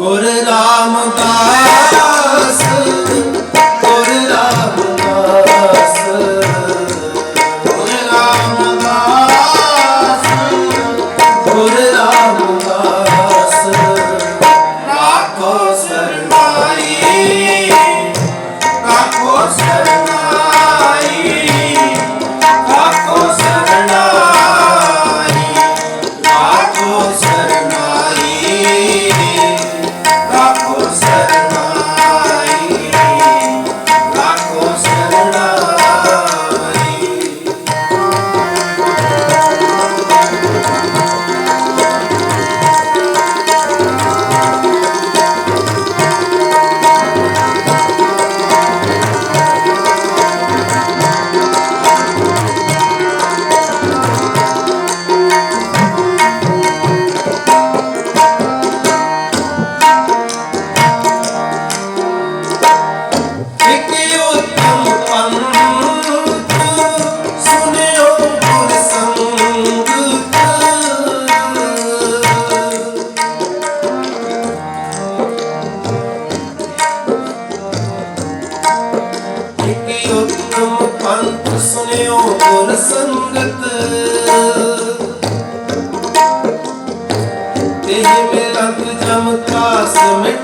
ਗੁਰ ਰਾਮਦਾਸ पास में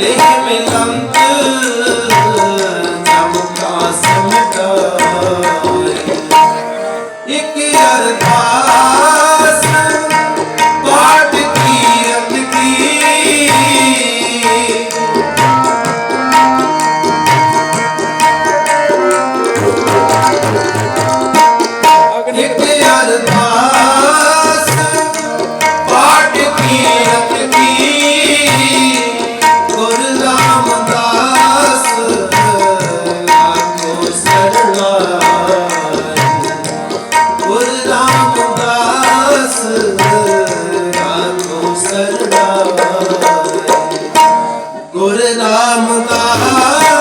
They haven't. मुका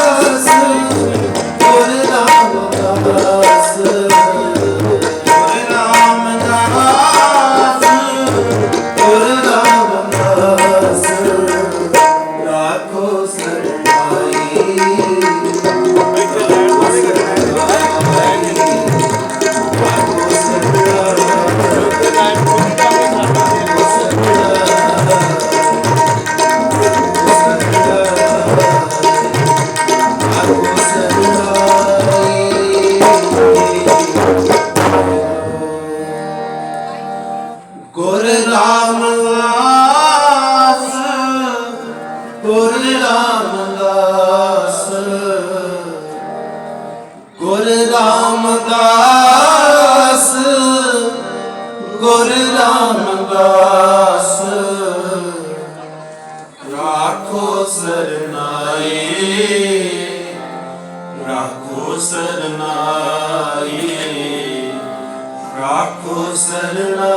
ਗੁਰ ਰਾਮਦਾਸ ਗੁਰ ਰਾਮਦਾਸ। ਰਾਖੋ ਸਰਨਾਈ ਰਾਖੋ ਸਰਨਾਈ ਰਾਖੋ ਸਰਨਾਈ।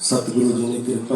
ਸਤਿਗੁਰੂ ਜੀ ਨੇ ਕਿਰਪਾ